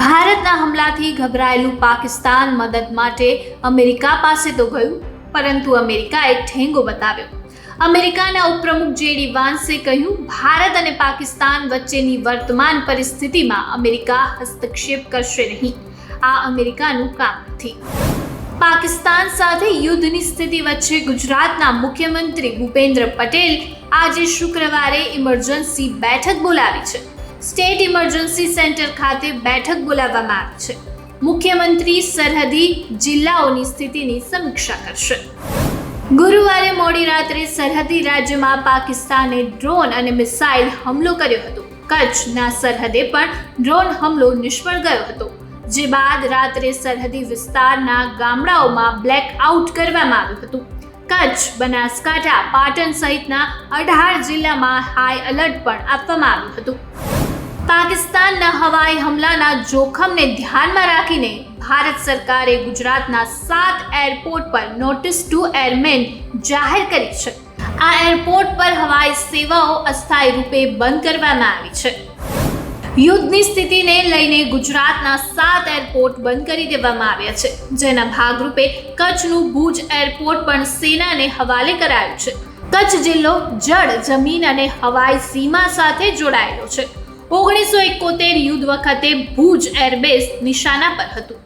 ભારતના હમલાથી ગભરાયેલું પાકિસ્તાન મદદ માટે અમેરિકા પાસે તો ગયું, પરંતુ અમેરિકાએ ઠેંગો બતાવ્યો. અમેરિકાના ઉપપ્રમુખ જેડી વાન્સે કહ્યું, ભારત અને પાકિસ્તાન વચ્ચેની વર્તમાન પરિસ્થિતિમાં અમેરિકા હસ્તક્ષેપ કરશે નહીં. આ અમેરિકાનું કામ નથી. પાકિસ્તાન સાથે યુદ્ધની સ્થિતિ વચ્ચે ગુજરાતના મુખ્યમંત્રી ભૂપેન્દ્ર પટેલ આજે શુક્રવારે ઇમરજન્સી બેઠક બોલાવી છે. સ્ટેટ ઇમરજન્સી સેન્ટર ખાતે બેઠક બોલાવવામાં આવી છે. મુખ્યમંત્રી સરહદી જિલ્લાઓની સ્થિતિની સમીક્ષા કરશે. ગુરુવારે મોડી રાત્રે સરહદી રાજ્યમાં પાકિસ્તાને ડ્રોન અને મિસાઇલ હુમલો કર્યો હતો. કચ્છના સરહદે પણ ડ્રોન હુમલો નિષ્ફળ ગયો હતો. જે બાદ રાત્રે સરહદી વિસ્તારના ગામડાઓમાં બ્લેક આઉટ કરવામાં આવ્યું હતું. કચ્છ, બનાસકાંઠા, પાટણ સહિતના અઢાર જિલ્લામાં હાઈ એલર્ટ પણ આપવામાં આવ્યું હતું. પાકિસ્તાનના હવાઈ હુમલાના જોખમને ધ્યાનમાં રાખીને ભારત સરકારે ગુજરાતના સાત એરપોર્ટ પર નોટિસ ટુ એરમેન જાહેર કરી છે. આ એરપોર્ટ પર હવાઈ સેવાઓ અસ્થાયી રૂપે બંધ કરવામાં આવી છે. યુદ્ધની સ્થિતિને લઈને ગુજરાતના સાત એરપોર્ટ બંધ કરી દેવામાં આવ્યા છે. જેના ભાગરૂપે કચ્છનું ભુજ એરપોર્ટ પણ સેનાને હવાલે કરાયું છે. કચ્છ જિલ્લો, જળ, જમીન અને હવાઈ સીમા સાથે જોડાયેલો છે. ઓગણીસો એકોતેર યુદ્ધ વખતે ભુજ એરબેઝ નિશાના પર હતું.